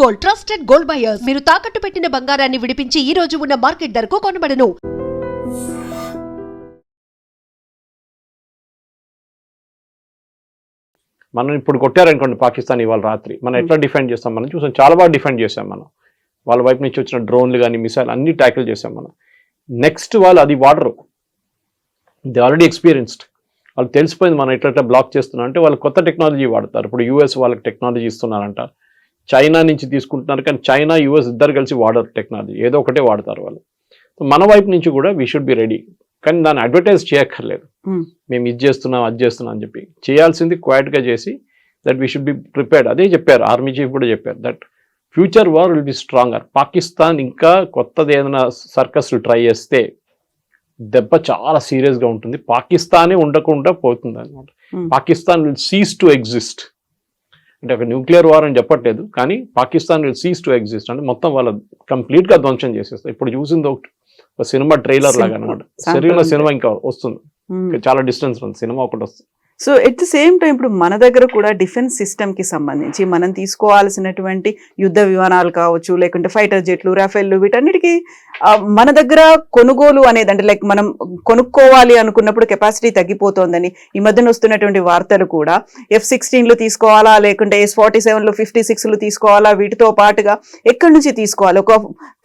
Gold trusted gold buyers మీరు తాకట్టు పెట్టిన బంగారాన్ని విడిపించి ఈ రోజు ఉన్న మార్కెట్ ధరకు కొనబడను. మనం ఇప్పుడు కొట్టారనుకోండి పాకిస్తాన్ ఇవాళ రాత్రి. మనం ఎట్లా డిఫెండ్ చేస్తాం మనం? చూసాం చాలా బాగా డిఫెండ్ చేసాం మనం. వాళ్ళ వైపు నుంచి వచ్చిన డ్రోన్లు కానీ మిసైల్ అన్ని ట్యాకిల్ చేసాం మనం. నెక్స్ట్ వాళ్ళు అది వాడరు. ది ఆల్రెడీ ఎక్స్పీరియన్స్డ్ వాళ్ళు తెలిసిపోయింది మనం ఎట్లా ఎట్లా బ్లాక్ చేస్తున్నాం అంటే వాళ్ళు కొత్త టెక్నాలజీ వాడతారు. ఇప్పుడు యూఎస్ వాళ్ళకి టెక్నాలజీ ఇస్తున్నారంట. చైనా నుంచి తీసుకుంటున్నారు. కానీ చైనా యూఎస్ ఇద్దరు కలిసి వాడరు టెక్నాలజీ. ఏదో ఒకటే వాడతారు వాళ్ళు. మన వైపు నుంచి కూడా వీ షుడ్ బి రెడీ కానీ దాన్ని అడ్వర్టైజ్ చేయక్కర్లేదు. Hmm. మేము ఇది చేస్తున్నాం అది చేస్తున్నాం అని చెప్పి. చేయాల్సింది క్వైట్గా చేసి that we should be prepared అదే చెప్పారు. ఆర్మీ చీఫ్ కూడా చెప్పారు that future war will be stronger Pakistan ఇంకా కొత్తది ఏదైనా సర్కస్లు ట్రై చేస్తే దెబ్బ చాలా సీరియస్గా ఉంటుంది. పాకిస్తానే ఉండకుండా పోతుంది అనమాట Hmm. Pakistan will cease to exist అంటే ఒక న్యూక్లియర్ వార్ అని చెప్పట్లేదు కానీ Pakistan will cease to exist అంటే మొత్తం వాళ్ళ కంప్లీట్గా ధ్వంసం చేసేస్తారు ఇప్పుడు చూసింది ఒకటి ఒక సినిమా ట్రైలర్ లాగా అనమాట ఉంది. సినిమా ఇంకా వస్తుంది. ఇంకా చాలా డిస్టెన్స్ ఉంది సినిమా ఒకటి వస్తుంది. So at the same time ఇప్పుడు మన దగ్గర కూడా డిఫెన్స్ సిస్టమ్కి సంబంధించి మనం తీసుకోవాల్సినటువంటి యుద్ధ విమానాలు కావచ్చు లేకుంటే ఫైటర్ జెట్లు రాఫెల్లు వీటన్నిటికీ మన దగ్గర కొనుగోలు అనేది అంటే లైక్ మనం కొనుక్కోవాలి అనుకున్నప్పుడు కెపాసిటీ తగ్గిపోతోందని ఈ మధ్యన వస్తున్నటువంటి వార్తలు కూడా ఎఫ్ సిక్స్టీన్లు తీసుకోవాలా లేకుంటే ఎస్ ఫార్టీ సెవెన్లు ఫిఫ్టీ సిక్స్లు తీసుకోవాలా వీటితో పాటుగా ఎక్కడి నుంచి తీసుకోవాలి? ఒక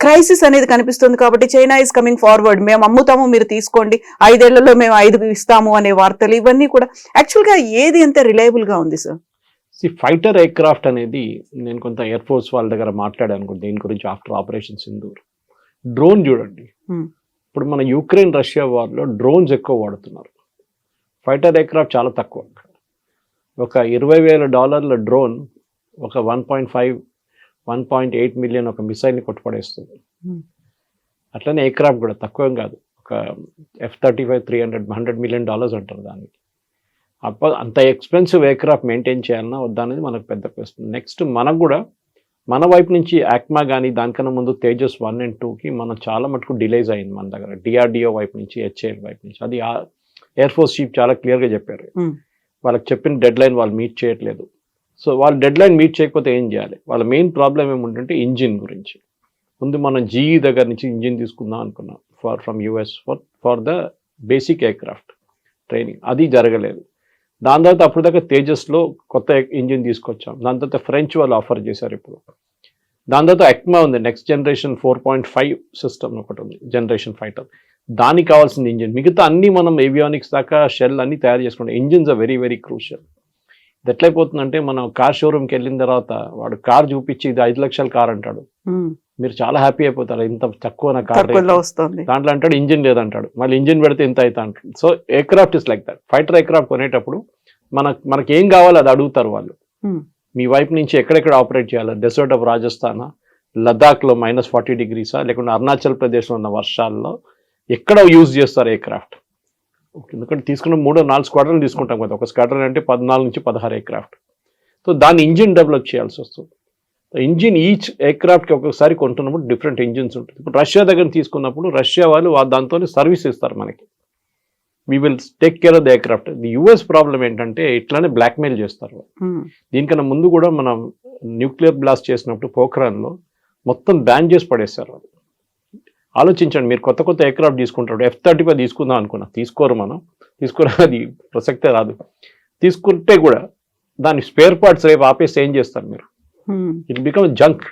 క్రైసిస్ అనేది కనిపిస్తుంది కాబట్టి చైనా ఇస్ కమింగ్ ఫార్వర్డ్ మేము అమ్ముతాము మీరు తీసుకోండి. ఐదేళ్ళలో మేము ఐదు ఇస్తాము అనే వార్తలు ఇవన్నీ కూడా. యాక్చువల్గా ఏది ఎంత రిలయబుల్గా ఉంది సార్ సి ఫైటర్ ఎయిర్ క్రాఫ్ట్ అనేది నేను కొంత ఎయిర్ ఫోర్స్ వాళ్ళ దగ్గర మాట్లాడాను కూడా దీని గురించి ఆఫ్టర్ ఆపరేషన్ సింధూర్ డ్రోన్ చూడండి. Hmm. ఇప్పుడు మన యూక్రెయిన్ రష్యా వార్లో డ్రోన్స్ ఎక్కువ వాడుతున్నారు. ఫైటర్ ఎయిర్ క్రాఫ్ట్ చాలా తక్కువ. ఒక ఇరవై వేల డాలర్ల డ్రోన్ ఒక one point five one point eight million ఒక మిసైల్ని కొట్టుపడేస్తుంది. Hmm. అట్లనే ఎయిర్ క్రాఫ్ట్ కూడా తక్కువ కాదు. ఒక F thirty five three hundred hundred million dollars అంటారు దానికి. అప్ప అంత ఎక్స్పెన్సివ్ ఎయిర్ క్రాఫ్ట్ మెయింటైన్ చేయాలన్నా వద్దా అనేది మనకు పెద్ద క్వశ్చన్ నెక్స్ట్ మనకు కూడా మన వైపు నుంచి యాక్మా కానీ దానికన్నా ముందు తేజస్ వన్ అండ్ టూకి మనం చాలా మటుకు డిలేస్ అయింది మన దగ్గర. డిఆర్డిఓ వైపు నుంచి హెచ్ఏఎల్ వైపు నుంచి. అది ఎయిర్ ఫోర్స్ చీఫ్ చాలా క్లియర్గా చెప్పారు. Hmm. వాళ్ళకి చెప్పిన డెడ్ లైన్ వాళ్ళు మీట్ చేయట్లేదు. సో వాళ్ళు డెడ్ లైన్ మీట్ చేయకపోతే ఏం చేయాలి? వాళ్ళ మెయిన్ ప్రాబ్లం ఏముంటుంటే ఇంజిన్ గురించి. ముందు మనం జీఈ దగ్గర నుంచి ఇంజిన్ తీసుకుందాం అనుకున్నాం. For from US for for the basic aircraft training. అది జరగలేదు. దాని తర్వాత అప్పుడు దాకా తేజస్లో కొత్త ఇంజిన్ తీసుకొచ్చాం. దాని తర్వాత ఫ్రెంచ్ వాళ్ళు ఆఫర్ చేశారు ఇప్పుడు. దాని తర్వాత ఎక్మా ఉంది. Next generation four point five system ఒకటి ఉంది. Generation fighter. దానికి కావాల్సిన ఇంజిన్. మిగతా అన్ని మనం ఏవియానిక్స్ దాకా షెల్ అన్ని తయారు చేసుకుంటాం engines are very very crucial ఇది ఎట్లయిపోతుందంటే మనం కార్ షోరూమ్కి వెళ్ళిన తర్వాత వాడు కార్ చూపించి ఇది ఐదు లక్షల కార్ అంటాడు. మీరు చాలా హ్యాపీ అయిపోతారు. ఇంత తక్కువ నా కార్ దాంట్లో అంటాడు ఇంజిన్ లేదంటాడు. మళ్ళీ ఇంజిన్ పెడితే ఇంత అవుతా అంటాడు. So aircraft is like that fighter aircraft కొనేటప్పుడు మన మనకి ఏం కావాలో అది అడుగుతారు వాళ్ళు. మీ వైపు నుంచి ఎక్కడెక్కడ ఆపరేట్ చేయాలి? డెసర్ట్ ఆఫ్ రాజస్థాన్ లద్దాఖ్లో మైనస్ ఫార్టీ డిగ్రీసా లేకుంటే అరుణాచల్ ప్రదేశ్లో ఉన్న వర్షాల్లో ఎక్కడ యూజ్ చేస్తారు ఎయిర్ క్రాఫ్ట్ ఎందుకంటే తీసుకున్న మూడో నాలుగు స్క్వాడ్రన్ తీసుకుంటాం కదా. ఒక స్క్వాడ్రన్ అంటే పద్నాలుగు నుంచి పదహారు ఎయిర్ క్రాఫ్ట్ సో దాన్ని ఇంజిన్ డెవలప్ చేయాల్సి వస్తుంది. ఇంజిన్ ఈచ్ ఎయిర్ క్రాఫ్ట్కి ఒక్కొక్కసారి కొంటున్నప్పుడు డిఫరెంట్ ఇంజిన్స్ ఉంటుంది. ఇప్పుడు రష్యా దగ్గర తీసుకున్నప్పుడు రష్యా వాళ్ళు దాంతో సర్వీస్ ఇస్తారు మనకి. We will take care of the aircraft the US problem ఏంటంటే ఇట్లానే బ్లాక్మెయిల్ చేస్తారు. Hmm. దీనికన్నా ముందు కూడా మనం న్యూక్లియర్ బ్లాస్ట్ చేసినప్పుడు పోఖ్రాన్లో మొత్తం బ్యాన్ చేసి పడేస్తారు వాళ్ళు. ఆలోచించండి. మీరు కొత్త కొత్త ఎయిర్ క్రాఫ్ట్ తీసుకుంటారు. ఎఫ్ థర్టీ ఫైవ్ తీసుకుందాం అనుకున్నా. తీసుకోరు మనం. తీసుకోరు. అది ప్రసక్తే రాదు. తీసుకుంటే కూడా దాని స్పేర్ పార్ట్స్ రేపు ఆపేసి ఏం చేస్తారు మీరు. ఇట్ బికమ్ జంక్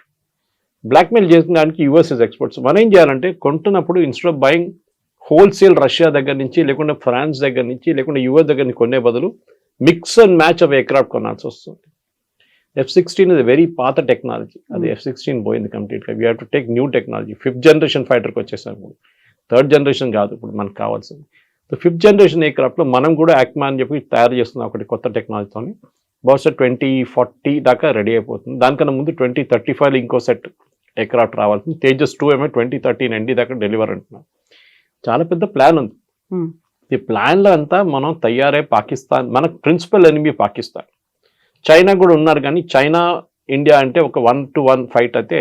బ్లాక్మెయిల్ చేసిన దానికి యూఎస్ ఇస్ ఎక్స్పర్ట్స్ మనం ఏం చేయాలంటే కొంటున్నప్పుడు instead of buying wholesale Russia దగ్గర నుంచి లేకుంటే ఫ్రాన్స్ దగ్గర నుంచి లేకుంటే యూఎస్ దగ్గర నుంచి కొనే బదులు mix and match of aircraft కొనాల్సి వస్తుంది. ఎఫ్ సిక్స్టీన్ ఇస్ వెరీ పాత టెక్నాలజీ అది ఎఫ్ సిక్స్టీన్ పోయింది కంప్లీట్గా we have to take new technology fifth generation ఫైటర్కి వచ్చేసాం ఇప్పుడు. థర్డ్ జనరేషన్ కాదు ఇప్పుడు మనకు కావాల్సింది. సో ఫిఫ్త్ జనరేషన్ ఎయిర్క్రాఫ్ట్లో మనం కూడా యాక్మా అని చెప్పి తయారు చేస్తున్నాం ఒకటి కొత్త టెక్నాలజీతోని బహుశా ట్వంటీ ఫార్టీ దాకా రెడీ అయిపోతుంది. దానికన్నా ముందు ట్వంటీ థర్టీ ఫైవ్ ఇంకో సెట్ ఎయిర్క్రాఫ్ట్ రావాల్సింది. తేజస్ టూ ఏమో ట్వంటీ థర్టీన్ ఎండి దాకా డెలివర్ అంటున్నాం చాలా పెద్ద ప్లాన్ ఉంది. Hmm. ఈ ప్లాన్లో అంతా మనం తయారై పాకిస్తాన్ మనకు ప్రిన్సిపల్ ఎనిమి పాకిస్తాన్. చైనా కూడా ఉన్నారు కానీ చైనా ఇండియా అంటే ఒక వన్ టు వన్ ఫైట్ అయితే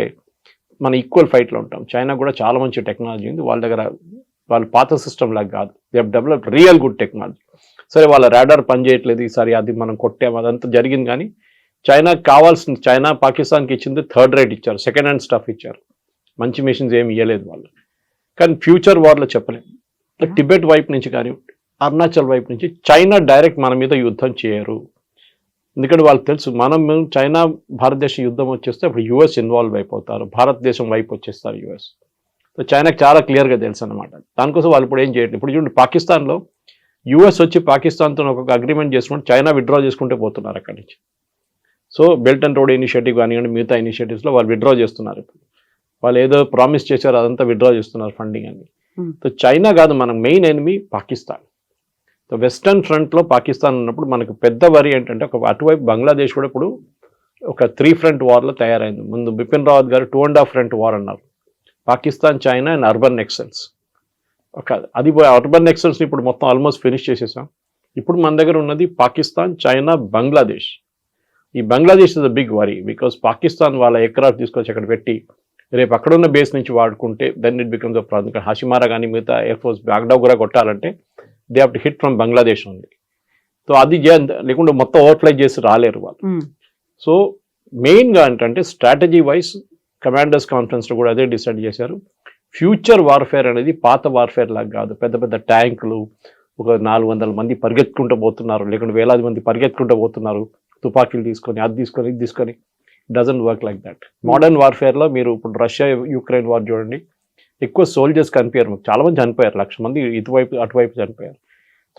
మన ఈక్వల్ ఫైట్లో ఉంటాం. చైనా కూడా చాలా మంచి టెక్నాలజీ ఉంది. వాళ్ళ దగ్గర వాళ్ళ పాత సిస్టమ్ లాగా కాదు. They develop real good technology సరే వాళ్ళ రాడార్ పనిచేయట్లేదు ఈసారి అది మనం కొట్టాము అదంతా జరిగింది కానీ చైనాకి కావాల్సిన చైనా పాకిస్తాన్కి ఇచ్చింది థర్డ్ రేట్ ఇచ్చారు. సెకండ్ హ్యాండ్ స్టఫ్ ఇచ్చారు. మంచి మిషన్స్ ఏమి ఇవ్వలేదు వాళ్ళు. కానీ ఫ్యూచర్ వార్లో చెప్పలేము టిబెట్ వైపు నుంచి కానీ అరుణాచల్ వైపు నుంచి చైనా డైరెక్ట్ మన మీద యుద్ధం చేయరు. ఎందుకంటే వాళ్ళకి తెలుసు మనం చైనా భారతదేశ యుద్ధం వచ్చేస్తే అప్పుడు యుఎస్ ఇన్వాల్వ్ అయిపోతారు. భారతదేశం వైపు వచ్చేస్తారు యుఎస్. సో చైనాకి చాలా క్లియర్గా తెలుసు అనమాట దానికోసం వాళ్ళు ఇప్పుడు ఏం చేయట్లేదు. ఇప్పుడు చూడండి పాకిస్తాన్లో యుఎస్ వచ్చి పాకిస్తాన్తో ఒక అగ్రిమెంట్ చేసుకుంటే చైనా విత్డ్రా చేసుకుంటే పోతున్నారు అక్కడి నుంచి. So belt and road initiative కానివ్వండి మిగతా ఇనిషియేటివ్స్లో వాళ్ళు విత్డ్రా చేస్తున్నారు ఇప్పుడు. వాళ్ళు ఏదో ప్రామిస్ చేశారో అదంతా విత్డ్రా చేస్తున్నారు ఫండింగ్ అని Hmm. సో చైనా కాదు మన మెయిన్ ఎనిమి పాకిస్తాన్. వెస్టర్న్ ఫ్రంట్లో పాకిస్తాన్ ఉన్నప్పుడు మనకు పెద్ద వరి ఏంటంటే ఒక అటువైపు బంగ్లాదేశ్ కూడా ఇప్పుడు ఒక త్రీ ఫ్రంట్ వార్లో తయారైంది. ముందు Bipin Rawat garu two and half front war అన్నారు. పాకిస్తాన్ చైనా అండ్ అర్బన్ ఎక్సెల్స్ ఒక అది అర్బన్ ఎక్సెల్స్ని ఇప్పుడు మొత్తం ఆల్మోస్ట్ ఫినిష్ చేసేసాం. ఇప్పుడు మన దగ్గర ఉన్నది పాకిస్తాన్ చైనా బంగ్లాదేశ్. ఈ Bangladesh is a big worry because Pakistan వాళ్ళ ఎక్రాఫ్ట్ తీసుకొచ్చి అక్కడ పెట్టి రేపు అక్కడ ఉన్న బేస్ నుంచి వాడుకుంటే then it becomes a problem Hashimara కానీ మిగతా ఎయిర్ ఫోర్స్ బ్యాక్డౌ కూడా కొట్టాలంటే they have to hit from Bangladesh ఉంది సో అది లేకుంటే మొత్తం ఓవర్ఫ్లై చేసి రాలేరు వాళ్ళు. సో మెయిన్గా ఏంటంటే స్ట్రాటజీ వైజ్ కమాండర్స్ కాన్ఫరెన్స్లో కూడా అదే డిసైడ్ చేశారు. ఫ్యూచర్ వార్ఫేర్ అనేది పాత వార్ఫేర్ లాగా కాదు. పెద్ద పెద్ద ట్యాంకులు ఒక నాలుగు వందల మంది పరిగెత్తుకుంటూ పోతున్నారు. లేకుంటే వేలాది మంది పరిగెత్తుకుంటూ పోతున్నారు. తుపాకీలు తీసుకొని అది తీసుకొని ఇది తీసుకొని. Doesn't work like that modern వార్ఫేర్లో మీరు ఇప్పుడు రష్యా యుక్రెయిన్ వార్ చూడండి. ఎక్కువ సోల్జర్స్ కనిపించారు. మాకు చాలా మంది చనిపోయారు. లక్ష మంది ఇటువైపు అటువైపు చనిపోయారు.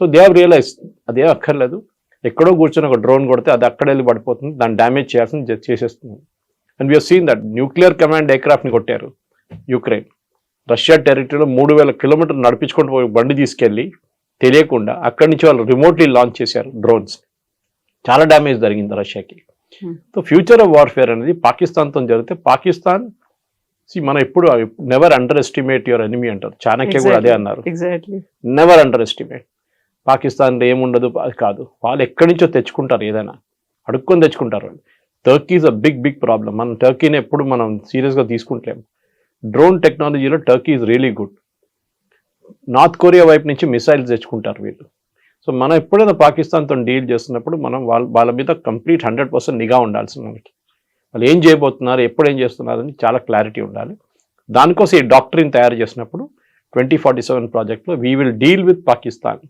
సో దే హావ్ రియలైజ్ అదే అక్కర్లేదు. ఎక్కడో కూర్చొని ఒక డ్రోన్ కొడితే అది అక్కడ వెళ్ళి పడిపోతుంది. దాన్ని డ్యామేజ్ చేయాల్సింది చేసేస్తుంది. And we seen that nuclear command ఎయిర్క్రాఫ్ట్ని కొట్టారు యుక్రెయిన్ రష్యా టెరిటరీలో మూడు వేల కిలోమీటర్లు నడిపించుకుంటూ పోయి బండి తీసుకెళ్ళి తెలియకుండా అక్కడి నుంచి వాళ్ళు రిమోట్లీ లాంచ్ చేశారు డ్రోన్స్ చాలా డ్యామేజ్ జరిగింది రష్యాకి. సో ఫ్యూచర్ ఆఫ్ వార్ఫేర్ అనేది పాకిస్తాన్తో జరిగితే పాకిస్తాన్ మనం ఎప్పుడు never underestimate your enemy అంటారు. చాణక్య కూడా అదే. అన్నారు. ఎగ్జాక్ట్లీ నెవర్ అండర్ ఎస్టిమేట్ పాకిస్తాన్లో ఏముండదు అది కాదు. వాళ్ళు ఎక్కడి నుంచో తెచ్చుకుంటారు ఏదైనా. అడుక్కొని తెచ్చుకుంటారు Turkey is a big big problem మనం టర్కీని ఎప్పుడు మనం సీరియస్గా తీసుకుంటలేము. డ్రోన్ టెక్నాలజీలో Turkey is really good North Korea వైపు నుంచి మిసైల్స్ తెచ్చుకుంటారు వీళ్ళు. సో మనం ఎప్పుడైనా పాకిస్తాన్తో డీల్ చేస్తున్నప్పుడు మనం వాళ్ళ వాళ్ళ మీద కంప్లీట్ హండ్రెడ్ పర్సెంట్ నిఘా ఉండాల్సి మనకి. వాళ్ళు ఏం చేయబోతున్నారు ఎప్పుడు ఏం చేస్తున్నారు అని చాలా క్లారిటీ ఉండాలి. దానికోసం ఈ డాక్టరీని తయారు చేసినప్పుడు ట్వంటీ ఫార్టీ సెవెన్ ప్రాజెక్ట్లో we will deal with Pakistan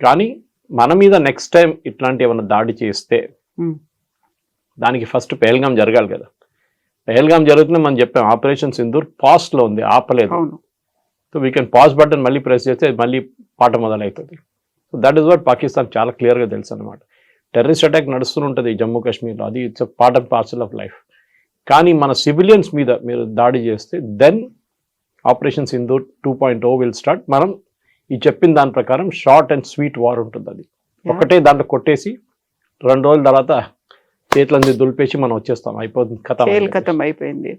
కానీ మన మీద నెక్స్ట్ టైం ఇట్లాంటి ఏమైనా దాడి చేస్తే ఉమ్, దానికి ఫస్ట్ పెహల్గాం జరగాలి కదా. పెహల్గాం జరుగుతున్నా మనం చెప్పాం ఆపరేషన్ సింధూర్ పాస్ట్లో ఉంది ఆపలేదు. So we can pause button మళ్ళీ ప్రెస్ చేస్తే మళ్ళీ పాట మొదలవుతుంది so that is what Pakistan చాలా క్లియర్గా తెలుసు అనమాట టెర్రరిస్ట్ అటాక్ నడుస్తుంటుంది జమ్మూ కాశ్మీర్లో. అది it's part and parcel of life. కానీ మన సివిలియన్స్ మీద మీరు దాడి చేస్తే then operation Sindoor two point O will start. మనం ఈ చెప్పిన దాని ప్రకారం షార్ట్ అండ్ స్వీట్ వార్ ఉంటుంది అది. ఒకటే దాంట్లో కొట్టేసి రెండు రోజుల తర్వాత చేతులన్నీ దులిపేసి మనం వచ్చేస్తాం. అయిపోతుంది కథం అయిపోయింది.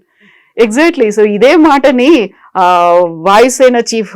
ఎగ్జాక్ట్లీ సో ఇదే మాటని వాయుసేన చీఫ్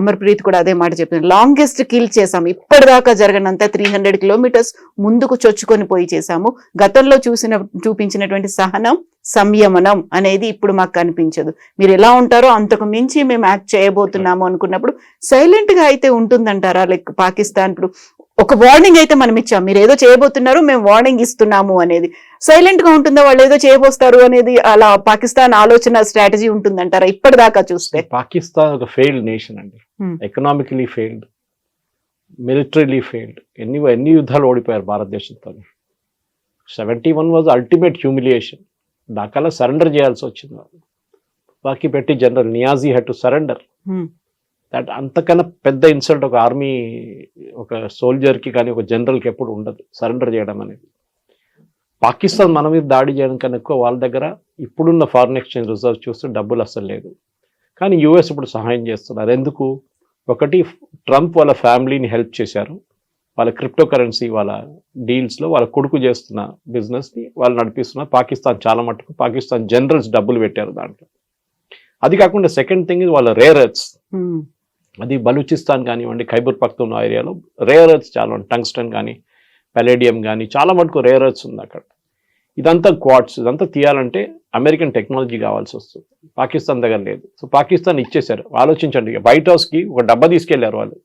అమర్ప్రీత్ కూడా అదే మాట చెప్పింది లాంగెస్ట్ కిల్ చేసాము ఇప్పటిదాకా జరగనంత త్రీ హండ్రెడ్ కిలోమీటర్స్ ముందుకు చొచ్చుకొని పోయి చేశాము. గతంలో చూసిన చూపించినటువంటి సహనం సంయమనం అనేది ఇప్పుడు మాకు కనిపించదు. మీరు ఎలా ఉంటారో అంతకు మించి మేము యాక్ట్ చేయబోతున్నాము అనుకున్నప్పుడు సైలెంట్గా అయితే ఉంటుందంటారా? లైక్ పాకిస్తాన్ ఇప్పుడు ఒక వార్నింగ్ అయితే మనం ఇచ్చాం. మీరు ఏదో చేయబోతున్నారు మేము వార్నింగ్ ఇస్తున్నాము అనేది. సైలెంట్గా ఉంటుందా? వాళ్ళు ఏదో చేయబోస్తారు అనేది అలా పాకిస్తాన్ ఆలోచన స్ట్రాటజీ ఉంటుందంటారా? ఇప్పటిదాకా చూస్తే. పాకిస్తాన్ ఒక ఫెయిల్డ్ నేషన్ అండి. ఎకనామికలీ ఫెయిల్డ్ మిలిటరీలీ ఫెయిల్డ్ ఎన్ని ఎన్ని యుద్ధాలు ఓడిపోయారు భారతదేశంతో seventy one was ultimate humiliation ఢాకాలో surrender చేయాల్సి వచ్చింది. వాళ్ళు బాకీ పెట్టి general Niazi had to surrender. That అంతకన్నా పెద్ద ఇన్సల్ట్ ఒక ఆర్మీ ఒక సోల్జర్కి కానీ ఒక జనరల్కి ఎప్పుడు ఉండదు సరెండర్ చేయడం అనేది. పాకిస్తాన్ మన మీద దాడి చేయడం కన్నా ఎక్కువ వాళ్ళ దగ్గర ఇప్పుడున్న ఫారిన్ ఎక్స్చేంజ్ రిజర్వ్ చూస్తే డబ్బులు అసలు లేదు. కానీ యూఎస్ ఇప్పుడు సహాయం చేస్తున్నారు. ఎందుకు? ఒకటి ట్రంప్ వాళ్ళ ఫ్యామిలీని హెల్ప్ చేశారు. వాళ్ళ క్రిప్టో కరెన్సీ వాళ్ళ డీల్స్లో వాళ్ళ కొడుకు చేస్తున్న బిజినెస్ని వాళ్ళు నడిపిస్తున్నారు. పాకిస్తాన్ చాలా మటుకు పాకిస్తాన్ జనరల్స్ డబ్బులు పెట్టారు దాంట్లో. అది కాకుండా సెకండ్ థింగ్ వాళ్ళ రేర్ ఎర్త్స్. అది బలూచిస్తాన్ కానివ్వండి ఖైబర్ పఖ్తూన్ ఏరియాలో రేర్ ఎర్త్స్ చాలా ఉన్నాయి. టంగ్స్టన్ కానీ పెలేడియం కానీ చాలా మటుకు రేర్ ఎర్త్స్ ఉంది అక్కడ. ఇదంతా క్వాడ్స్ ఇదంతా తీయాలంటే అమెరికన్ టెక్నాలజీ కావాల్సి వస్తుంది. పాకిస్తాన్ దగ్గర లేదు. సో పాకిస్తాన్ ఇచ్చేశారు. ఆలోచించండి వైట్ హౌస్కి ఒక డబ్బా తీసుకెళ్ళారు వాళ్ళు.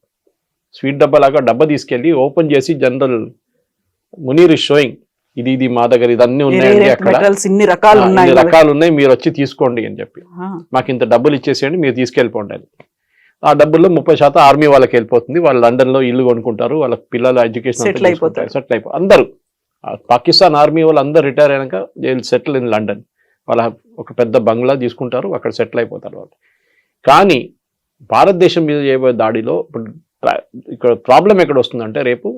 స్వీట్ డబ్బా లాగా డబ్బా తీసుకెళ్ళి ఓపెన్ చేసి జనరల్ మునీర్ ఇస్ షోయింగ్ ఇది ఇది మా దగ్గర ఇదన్నీ ఉన్నాయండి అక్కడ. ఇన్ని రకాలు ఉన్నాయి రకాలు ఉన్నాయి మీరు వచ్చి తీసుకోండి అని చెప్పి. మాకు ఇంత డబ్బులు ఇచ్చేసేయండి మీరు తీసుకెళ్ళిపోండి ఆ డబ్బుల్లో ముప్పై శాతం ఆర్మీ వాళ్ళకి వెళ్ళిపోతుంది. వాళ్ళు లండన్లో ఇల్లు కొనుక్కుంటారు. వాళ్ళ పిల్లల ఎడ్యుకేషన్ Settle అయిపోతారు. సెటిల్ అయిపో అందరూ. పాకిస్తాన్ ఆర్మీ వాళ్ళు అందరూ రిటైర్ అయినాక సెటిల్ ఇన్ లండన్ వాళ్ళ ఒక పెద్ద బంగ్లా తీసుకుంటారు. అక్కడ సెటిల్ అయిపోతారు వాళ్ళు. కానీ భారతదేశం మీద చేయబోయే దాడిలో ఇప్పుడు ఇక్కడ ప్రాబ్లం ఎక్కడ వస్తుందంటే రేపు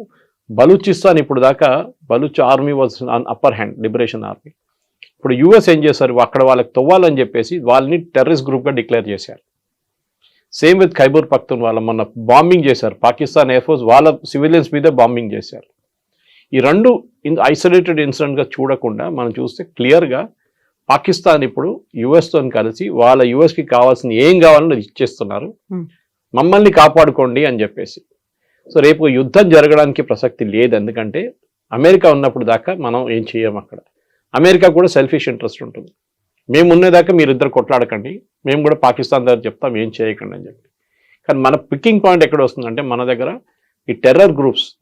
బలూచిస్తాన్ ఇప్పుడు దాకా Baloch army was upper hand liberation army ఇప్పుడు యుఎస్ ఏం చేశారు? అక్కడ వాళ్ళకి తవ్వాలని చెప్పేసి వాళ్ళని టెర్రరిస్ట్ గ్రూప్గా డిక్లేర్ చేశారు. సేమ్ విత్ ఖైబర్ పఖ్తూన్ వాళ్ళ మొన్న బాంబింగ్ చేశారు. పాకిస్తాన్ ఎయిర్ ఫోర్స్ వాళ్ళ సివిలియన్స్ మీదే బాంబింగ్ చేశారు. ఈ రెండు ఐసోలేటెడ్ ఇన్సిడెంట్గా చూడకుండా మనం చూస్తే క్లియర్గా పాకిస్తాన్ ఇప్పుడు యుఎస్తో కలిసి వాళ్ళ యుఎస్కి కావాల్సిన ఏం కావాలో అది ఇచ్చేస్తున్నారు. Hmm. మమ్మల్ని కాపాడుకోండి అని చెప్పేసి. సో రేపు యుద్ధం జరగడానికి ప్రసక్తి లేదు. ఎందుకంటే అమెరికా ఉన్నప్పుడు దాకా మనం ఏం చేయం అక్కడ. అమెరికా కూడా సెల్ఫిష్ ఇంట్రెస్ట్ ఉంటుంది. మేము ఉన్నదాకా మీరు ఇద్దరు కొట్లాడకండి. మేము కూడా పాకిస్తాన్ దగ్గర చెప్తాం ఏం చేయకండి అని చెప్పి. కానీ మన పికింగ్ పాయింట్ ఎక్కడ వస్తుందంటే మన దగ్గర ఈ టెర్రర్ గ్రూప్స్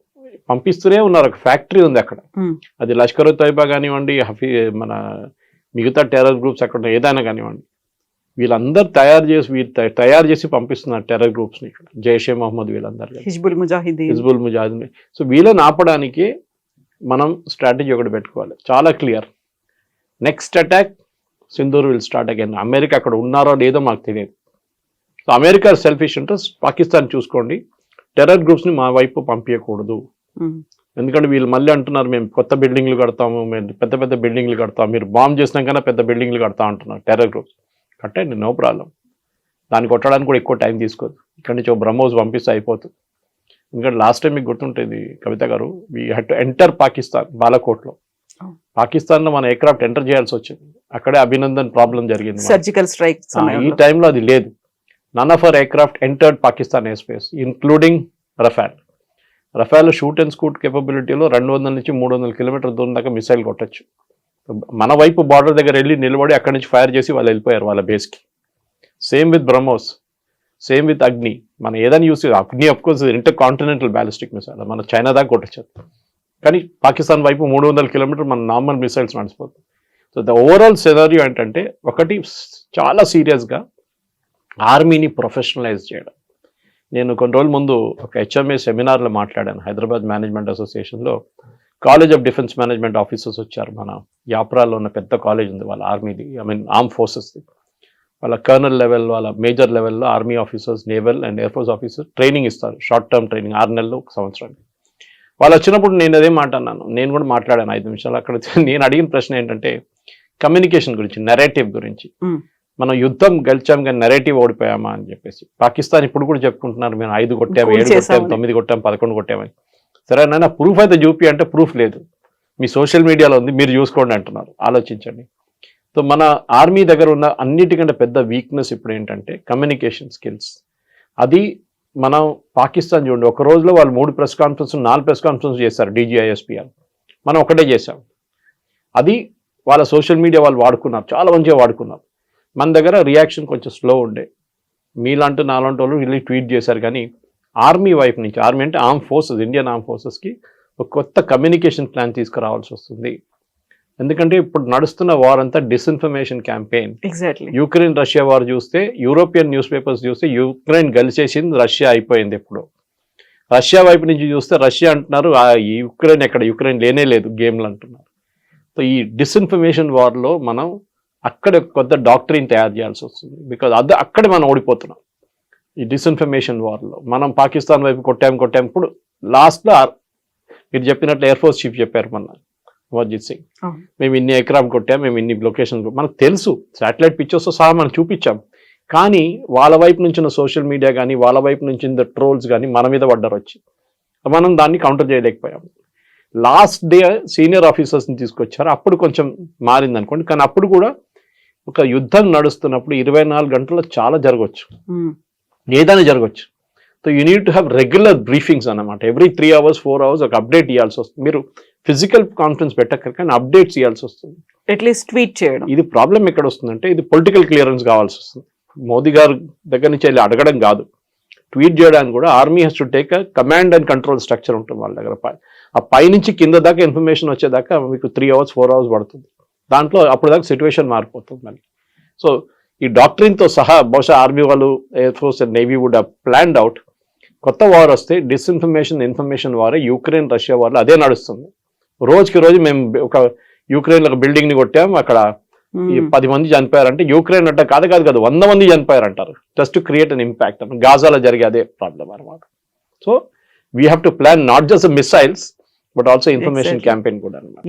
పంపిస్తూనే ఉన్నారు. ఒక ఫ్యాక్టరీ ఉంది అక్కడ. అది లష్కర్ తోయిబా కానివ్వండి హఫీ మన మిగతా టెర్రర్ గ్రూప్స్ అక్కడ ఏదైనా కానివ్వండి. వీళ్ళందరూ తయారు చేసి వీళ్ళు తయ- తయారు చేసి పంపిస్తున్నారు టెర్రర్ గ్రూప్స్ని ఇక్కడ. జైషే మహమ్మద్ వీళ్ళందరూ. హిజ్బుల్ ముజాహిదీన్. హిజ్బుల్ ముజాహిదీన్. సో వీళ్ళని ఆపడానికి మనం స్ట్రాటజీ ఒకటి పెట్టుకోవాలి. చాలా clear. Next attack Sindoor will start again America అక్కడ ఉన్నారో లేదో మాకు తెలియదు. So America selfish interest Pakistan చూసుకోండి. టెర్రర్ గ్రూప్స్ని మా వైపు పంపించకూడదు ఉమ్, ఎందుకంటే వీళ్ళు మళ్ళీ అంటున్నారు మేము కొత్త బిల్డింగ్లు కడతాము మేము పెద్ద పెద్ద బిల్డింగ్లు కడతాము మీరు బాంబ్ చేసినాకన్నా పెద్ద బిల్డింగ్లు కడతా అంటున్నారు టెర్రర్ గ్రూప్స్ కట్టండి నో ప్రాబ్లం దాన్ని కొట్టడానికి కూడా ఎక్కువ టైం తీసుకోదు. ఇక్కడి నుంచి ఒక బ్రహ్మోస్ పంపిస్తే అయిపోతుంది. ఎందుకంటే లాస్ట్ టైం మీకు గుర్తుంటుంది Kavitha garu we had to enter Pakistan బాలకోట్లో. Oh. పాకిస్తాన్లో మన ఎయిర్క్రాఫ్ట్ ఎంటర్ చేయాల్సి వచ్చింది. అక్కడే అభినందన్ ప్రాబ్లం జరిగింది. సర్జికల్ స్ట్రైక్ ఈ టైంలో అది లేదు. None of our aircraft entered Pakistan air space including Rafale Rafale shoot and scoot కేపబిలిటీలో రెండు వందల నుంచి మూడు వందల కిలోమీటర్ దూరం దాకా మిసైల్ కొట్టచ్చు. మన వైపు బార్డర్ దగ్గర వెళ్ళి నిలబడి అక్కడి నుంచి ఫైర్ చేసి వాళ్ళు వెళ్ళిపోయారు వాళ్ళ బేస్కి same with BrahMos same with Agni మనం ఏదైనా use Agni of course intercontinental ballistic missile మన చైనా దాకా కొట్టచ్చు కానీ పాకిస్తాన్ వైపు మూడు వందల కిలోమీటర్ మన నార్మల్ మిసైల్స్ నడిచిపోతుంది సో ద ఓవరాల్ సెనారియో ఏంటంటే ఒకటి చాలా సీరియస్గా ఆర్మీని ప్రొఫెషనలైజ్ చేయడం. నేను కొన్ని రోజుల ముందు ఒక హెచ్ఎంఏ సెమినార్లో మాట్లాడాను హైదరాబాద్ మేనేజ్మెంట్ అసోసియేషన్లో. College of defence management officers వచ్చారు మన యాప్రాలో ఉన్న పెద్ద కాలేజ్ ఉంది వాళ్ళ ఆర్మీది ఐ మీన్ ఆర్మ్ ఫోర్సెస్ది. వాళ్ళ కర్నల్ లెవెల్ వాళ్ళ మేజర్ లెవెల్లో army officers naval and air force officer training ఇస్తారు షార్ట్ టర్మ్ ట్రైనింగ్ ఆరు నెలలు ఒక సంవత్సరానికి. వాళ్ళు వచ్చినప్పుడు నేను అదే మాట అన్నాను. నేను కూడా మాట్లాడాను ఐదు నిమిషాలు అక్కడ. నేను అడిగిన ప్రశ్న ఏంటంటే కమ్యూనికేషన్ గురించి నెరేటివ్ గురించి. మనం యుద్ధం గెలిచాం కానీ నెరేటివ్ ఓడిపోయామా అని చెప్పేసి. పాకిస్తాన్ ఇప్పుడు కూడా చెప్పుకుంటున్నారు మేము ఐదు కొట్టాము ఏడు కొట్టాం చేశామని. తొమ్మిది కొట్టాం పదకొండు కొట్టామని సరే నాయన ప్రూఫ్ అయితే చూపి అంటే ప్రూఫ్ లేదు. మీ సోషల్ మీడియాలో ఉంది మీరు చూసుకోండి అంటున్నారు. ఆలోచించండి. సో మన ఆర్మీ దగ్గర ఉన్న అన్నిటికంటే పెద్ద వీక్నెస్ ఇప్పుడు ఏంటంటే కమ్యూనికేషన్ స్కిల్స్ అది మనం పాకిస్తాన్ చూడండి ఒక రోజులో వాళ్ళు మూడు ప్రెస్ కాన్ఫరెన్స్ నాలుగు ప్రెస్ కాన్ఫరెన్స్ చేశారు డీజీఐఎస్పిఆర్ మనం ఒకటే చేసాం అది వాళ్ళ సోషల్ మీడియా వాళ్ళు వాడుకున్నారు చాలా మంచిగా వాడుకున్నారు. మన దగ్గర రియాక్షన్ కొంచెం స్లో ఉండే. మీలాంటి నాలాంటి వాళ్ళు వెళ్ళి ట్వీట్ చేశారు కానీ ఆర్మీ వైపు నుంచి ఆర్మీ అంటే ఆర్మ్ ఫోర్సెస్ ఇండియన్ ఆర్మ్ ఫోర్సెస్కి ఒక కొత్త కమ్యూనికేషన్ ప్లాన్ తీసుకురావాల్సి వస్తుంది. ఎందుకంటే ఇప్పుడు నడుస్తున్న వార్ అంతా disinformation campaign exactly Ukraine Russia war చూస్తే యూరోపియన్ న్యూస్ పేపర్స్ చూస్తే యుక్రెయిన్ గెలిచేసింది రష్యా అయిపోయింది ఇప్పుడు. రష్యా వైపు నుంచి చూస్తే రష్యా అంటున్నారు "ఆ, ఈ యుక్రెయిన్ ఎక్కడ? యుక్రెయిన్ లేనే లేదు గేమ్లు అంటున్నారు. సో ఈ డిస్ఇన్ఫర్మేషన్ వార్లో మనం అక్కడ కొత్త డాక్టరీని తయారు చేయాల్సి వస్తుంది. బికాజ్ అది అక్కడే మనం ఓడిపోతున్నాం. ఈ డిస్ఇన్ఫర్మేషన్ వార్లో మనం పాకిస్తాన్ వైపు కొట్టాం కొట్టాం ఇప్పుడు లాస్ట్లో మీరు చెప్పినట్లు ఎయిర్ ఫోర్స్ చీఫ్ చెప్పారు మొన్న. అమర్జిత్ సింగ్. మేము ఇన్ని ఎకరామ్ కొట్టాం మేము ఇన్ని లొకేషన్ మనకు తెలుసు. శాటిలైట్ పిక్చర్స్తో సహా మనం చూపించాం. కానీ వాళ్ళ వైపు నుంచి ఉన్న సోషల్ మీడియా కానీ వాళ్ళ వైపు నుంచి ట్రోల్స్ కానీ మన మీద పడ్డారు వచ్చి మనం దాన్ని కౌంటర్ చేయలేకపోయాం. లాస్ట్ డే సీనియర్ ఆఫీసర్స్ని తీసుకొచ్చారు. అప్పుడు కొంచెం మారింది అనుకోండి. కానీ అప్పుడు కూడా ఒక యుద్ధం నడుస్తున్నప్పుడు ఇరవై నాలుగు గంటల్లో చాలా జరగవచ్చు ఏదైనా జరగవచ్చు so you need to have regular briefings అన్నమాట. Every three hours four hours ఒక అప్డేట్ ఇవ్వాల్సి వస్తుంది. మీరు ఫిజికల్ కాన్ఫరెన్స్ పెట్టక్కర్ కానీ అప్డేట్స్ ఇవ్వాల్సి వస్తుంది. అట్లీస్ట్ ట్వీట్ చేయడం. ఇది ప్రాబ్లం ఎక్కడ వస్తుందంటే ఇది పొలిటికల్ క్లియరెన్స్ కావాల్సి వస్తుంది. మోదీ గారు దగ్గర నుంచి వెళ్ళి అడగడం కాదు. ట్వీట్ చేయడానికి కూడా army has to take a command and control structure ఉంటుంది వాళ్ళ దగ్గర. పై- ఆ పైనుంచి కింద దాకా ఇన్ఫర్మేషన్ వచ్చేదాకా మీకు త్రీ అవర్స్ ఫోర్ అవర్స్ పడుతుంది. దాంట్లో అప్పుడు దాకా సిచ్యువేషన్ మారిపోతుంది మళ్ళీ. సో ఈ డాక్టరీన్తో సహా బహుశా ఆర్మీ వాళ్ళు air force and navy would planned out కొత్త వార్ వస్తే డిస్ఇన్ఫర్మేషన్ ఇన్ఫర్మేషన్ వారే యూక్రెయిన్ రష్యా వార్లో అదే నడుస్తుంది. రోజుకి రోజు మేము ఒక యూక్రెయిన్ ఒక బిల్డింగ్ని కొట్టాం. అక్కడ. పది మంది చనిపోయారంటే యూక్రెయిన్ అంటే కాదు కాదు కాదు వంద మంది చనిపోయారంటారు. Just to create an impact గాజాలో జరిగే అదే ప్రాబ్లం అనమాట so we have to plan not just missiles but also information. Campaign కూడా అనమాట